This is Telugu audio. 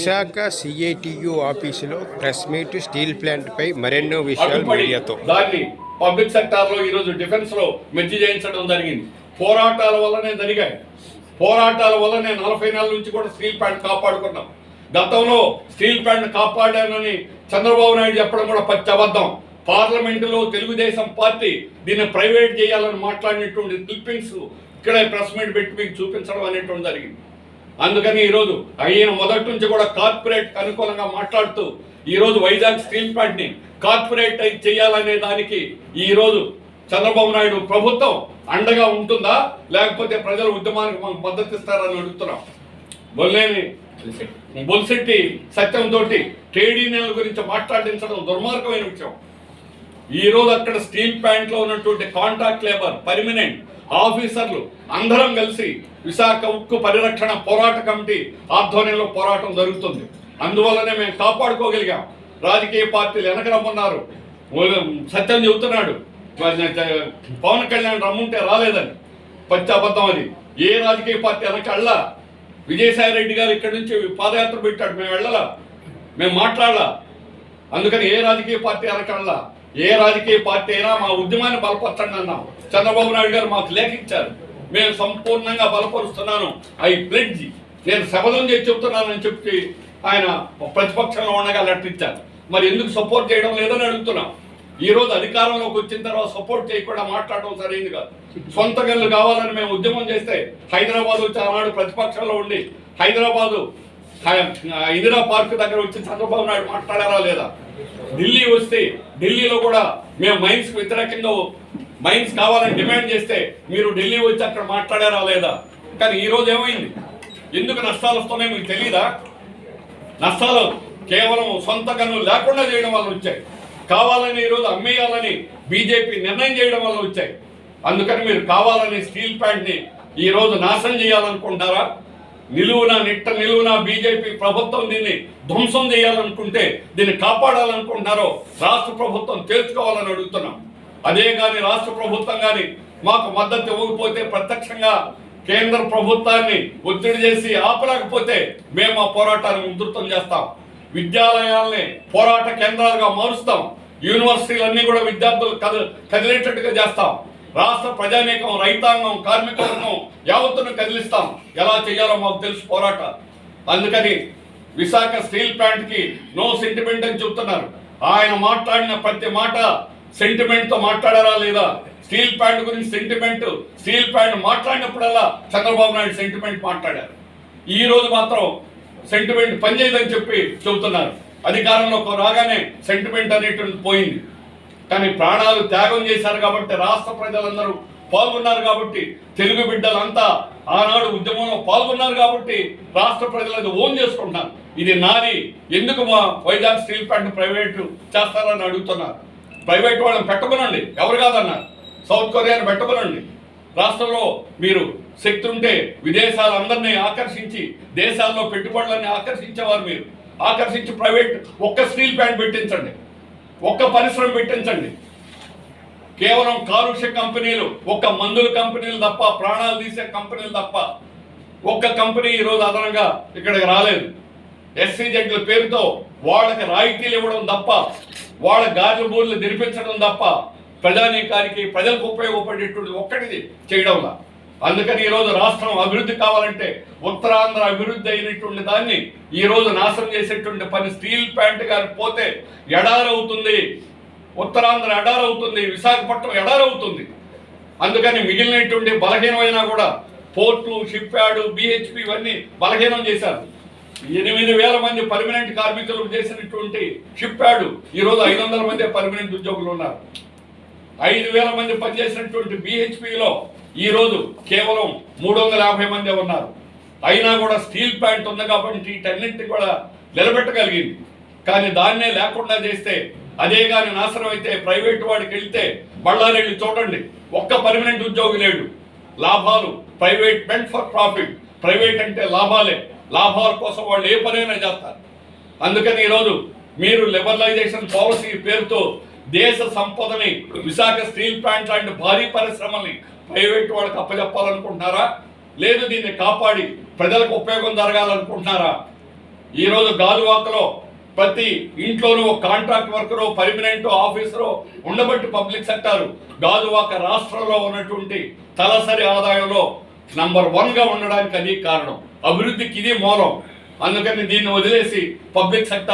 విశాఖ సిఐటియు ఆఫీసులో ప్రెస్ మీట్ స్టీల్ ప్లాంట్పై మరెన్నో విషయాలు మీడియాతో. దాన్ని పబ్లిక్ సెక్టార్లో ఈరోజు డిఫెన్స్లో మెర్జి చేయించడం జరిగింది. పోరాటాల వల్లనే జరిగాయి. పోరాటాల వల్లనే నలభై నెలల నుంచి కూడా స్టీల్ ప్లాంట్ కాపాడుకున్నాం. గతంలో స్టీల్ ప్లాంట్ కాపాడానని చంద్రబాబు నాయుడు చెప్పడం కూడా పచ్చి అబద్ధం. పార్లమెంటులో తెలుగుదేశం పార్టీ దీన్ని ప్రైవేట్ చేయాలని మాట్లాడినటువంటి క్లిప్పింగ్స్ ఇక్కడే ప్రెస్ మీట్ పెట్టి మీకు చూపించడం అనేటువంటి జరిగింది. అందుకని ఈరోజు ఆయన మొదటి నుంచి కూడా కార్పొరేట్ అనుకూలంగా మాట్లాడుతూ ఈరోజు వైజాగ్ స్టీల్ ప్లాంట్ని కార్పొరేట్ చేయాలనే దానికి ఈరోజు చంద్రబాబు నాయుడు ప్రభుత్వం అండగా ఉంటుందా? లేకపోతే ప్రజల ఉద్యమానికి మనకు మద్దతు ఇస్తారని అడుగుతున్నాం. బొల్లేని బొల్శెట్టి. సత్యంతో ట్రేడ్ యూనియన్ల గురించి మాట్లాడించడం దుర్మార్గమైన విషయం. ఈ రోజు అక్కడ స్టీల్ ప్లాంట్లో ఉన్నటువంటి కాంట్రాక్ట్ లేబర్ పర్మనెంట్ ఆఫీసర్లు అందరం కలిసి విశాఖ ఉక్కు పరిరక్షణ పోరాట కమిటీ ఆధ్వర్యంలో పోరాటం జరుగుతుంది. అందువల్లనే మేము కాపాడుకోగలిగాం. రాజకీయ పార్టీలు వెనక రమ్మన్నారు. సత్యం చెబుతున్నాడు. పవన్ కళ్యాణ్ రమ్ముంటే రాలేదని. పచ్చి అది. ఏ రాజకీయ పార్టీ వెనక విజయసాయి రెడ్డి గారు ఇక్కడి నుంచి పాదయాత్ర పెట్టాడు. మేము వెళ్ళాలా? మేము మాట్లాడలా? అందుకని ఏ రాజకీయ పార్టీ అనకల్లా ఏ రాజకీయ పార్టీ అయినా మా ఉద్యమాన్ని బలపరచండి అన్నాం. చంద్రబాబు నాయుడు గారు మాకు లేఖించారు. మేము సంపూర్ణంగా బలపరుస్తున్నాను. ఐ ప్లెడ్జ్ నేను శపథం చేసి చెప్తున్నానని చెప్పి ఆయన ప్రతిపక్షంలో ఉండగా లెటర్ మరి ఎందుకు సపోర్ట్ చేయడం లేదని అడుగుతున్నాం. ఈ రోజు అధికారంలోకి వచ్చిన తర్వాత సపోర్ట్ చేయకుండా మాట్లాడడం సరైంది కాదు. సొంత గల్లు కావాలని మేము ఉద్యమం చేస్తే హైదరాబాద్ వచ్చి ఆనాడు ప్రతిపక్షంలో ఉండి హైదరాబాదు ఇందిరా పార్క్ దగ్గర వచ్చి చంద్రబాబు నాయుడు మాట్లాడారా లేదా? ఢిల్లీ వస్తే ఢిల్లీలో కూడా మేము మైన్స్ వ్యతిరేకంగా మైన్స్ కావాలని డిమాండ్ చేస్తే మీరు ఢిల్లీ వచ్చి అక్కడ మాట్లాడారా లేదా? కానీ ఈ రోజు ఏమైంది? ఎందుకు నష్టాలు వస్తున్నాయి మీకు తెలియదా నష్టాలు కేవలం సొంత గనులు లేకుండా చేయడం వల్ల వచ్చాయి. కావాలని ఈరోజు అమ్మేయాలని బీజేపీ నిర్ణయం చేయడం వల్ల వచ్చాయి. అందుకని మీరు కావాలని స్టీల్ ప్లాంట్ని ఈ రోజు నాశనం చేయాలనుకుంటారా నిలువున నిట్ట నిలువున బీజేపీ ప్రభుత్వం దీన్ని ధ్వంసం చేయాలనుకుంటే దీన్ని కాపాడాలనుకుంటున్నారో రాష్ట్ర ప్రభుత్వం తెలుసుకోవాలని అడుగుతున్నాం. అదే కానీ రాష్ట్ర ప్రభుత్వం కానీ మాకు మద్దతు ఇవ్వకపోతే ప్రత్యక్షంగా కేంద్ర ప్రభుత్వాన్ని ఒత్తిడి చేసి ఆపలేకపోతే మేము ఆ పోరాటాన్ని ఉధృతం చేస్తాం. విద్యాలయాల్ని పోరాట కేంద్రాలుగా మారుస్తాం. యూనివర్సిటీలన్నీ కూడా విద్యార్థులు కద కదిలేటట్టుగా చేస్తాం. రాష్ట్ర ప్రజానీకం రైతాంగం కార్మిక వర్గం యావత్తును కదిలిస్తాం. ఎలా చేయాలో మాకు తెలుసు పోరాట. అందుకని విశాఖ స్టీల్ ప్లాంట్కి నో సెంటిమెంట్ అని చెప్తున్నారు. ఆయన మాట్లాడిన ప్రతి మాట సెంటిమెంట్తో మాట్లాడారా లేదా? స్టీల్ ప్లాంట్ గురించి సెంటిమెంట్ స్టీల్ ప్లాంట్ మాట్లాడినప్పుడల్లా చంద్రబాబు నాయుడు సెంటిమెంట్ మాట్లాడారు. ఈ రోజు మాత్రం సెంటిమెంట్ పనిచేయదని చెప్పి చెబుతున్నారు. అధికారంలోకి రాగానే సెంటిమెంట్ అనేటువంటి పోయింది. కానీ ప్రాణాలు త్యాగం చేశారు కాబట్టి రాష్ట్ర ప్రజలందరూ పాల్గొన్నారు కాబట్టి తెలుగు బిడ్డలంతా ఆనాడు ఉద్యమంలో పాల్గొన్నారు కాబట్టి రాష్ట్ర ప్రజలు ఓన్ చేసుకుంటున్నారు. ఇది నాది. ఎందుకు మా వైజాగ్ స్టీల్ ప్లాంట్ ప్రైవేటు చేస్తారని అడుగుతున్నారు. ప్రైవేట్ వాళ్ళని పెట్టమనండి. ఎవరు కాదన్నారు? సౌత్ కొరియాని పెట్టమనండి. రాష్ట్రంలో మీరు శక్తి ఉంటే విదేశాలందరినీ ఆకర్షించి దేశాల్లో పెట్టుబడులన్నీ ఆకర్షించేవారు మీరు. ఆకర్షించి ప్రైవేట్ ఒక్క స్టీల్ ప్లాంట్ పెట్టించండి. ఒక్క పరిశ్రమ పెట్టించండి. కేవలం కాలుష్య కంపెనీలు ఒక్క మందుల కంపెనీలు తప్ప ప్రాణాలు తీసే కంపెనీలు తప్ప ఒక్క కంపెనీ ఈరోజు అదనంగా ఇక్కడికి రాలేదు. ఎస్సీజెడ్ల పేరుతో వాళ్ళకి రాయితీలు ఇవ్వడం తప్ప వాళ్ళ గాజు బూర్లు తెరిపించడం తప్ప ప్రజానీకానికి ప్రజలకు ఉపయోగపడేటువంటి ఒక్కటిది చేయడంలా అందుకని ఈరోజు రాష్ట్రం అభివృద్ధి కావాలంటే ఉత్తరాంధ్ర అభివృద్ధి అయినటువంటి దాన్ని ఈ రోజు నాశనం చేసేటువంటి పని స్టీల్ ప్యాంట్ గారు పోతే ఎడారవుతుంది. ఉత్తరాంధ్ర ఎడారవుతుంది. విశాఖపట్నం ఎడారవుతుంది. అందుకని మిగిలినటువంటి బలహీనమైనా కూడా పోర్టు షిప్ యార్డు బిహెచ్పి ఇవన్నీ బలహీనం చేశారు. ఎనిమిది వేల మంది పర్మనెంట్ కార్మికులు చేసినటువంటి షిప్ యార్డు ఈరోజు ఐదు వందల మంది పర్మనెంట్ ఉద్యోగులు ఉన్నారు. ఐదు వేల మంది పనిచేసినటువంటి బిహెచ్పిలో ఈ రోజు కేవలం మూడు వందల యాభై మంది ఉన్నారు. అయినా కూడా స్టీల్ ప్లాంట్ ఉంది కాబట్టి వీటన్నింటినీ కూడా నిలబెట్టగలిగింది. కానీ దాన్నే లేకుండా చేస్తే అదే కానీ నాశనం అయితే ప్రైవేట్ వాడికి వెళ్తే బళ్ళారెళ్ళి చూడండి ఒక్క పర్మనెంట్ ఉద్యోగి లేడు. లాభాలు ప్రైవేట్ మెంట్ ఫర్ ప్రాఫిట్ ప్రైవేట్ అంటే లాభాలే. లాభాల కోసం వాళ్ళు ఏ పనైనా చేస్తారు. అందుకని ఈరోజు మీరు లిబరలైజేషన్ పాలసీ పేరుతో దేశ సంపదని విశాఖ స్టీల్ ప్లాంట్ లాంటి భారీ పరిశ్రమల్ని ప్రైవేట్ వాళ్ళకి అప్పచెప్పాలనుకుంటున్నారా లేదు దీన్ని కాపాడి ప్రజలకు ఉపయోగం జరగాలనుకుంటున్నారా? ఈరోజు గాజువాకలో ప్రతి ఇంట్లోనూ కాంట్రాక్ట్ వర్కరు పర్మనెంట్ ఆఫీసరు ఉండబట్టి పబ్లిక్ సెక్టర్ గాజువాక రాష్ట్రంలో ఉన్నటువంటి తలసరి ఆదాయంలో నంబర్ వన్గా ఉండడానికి అది కారణం. అభివృద్ధికి ఇది మూలం. అందుకని దీన్ని వదిలేసి పబ్లిక్ సెక్టర్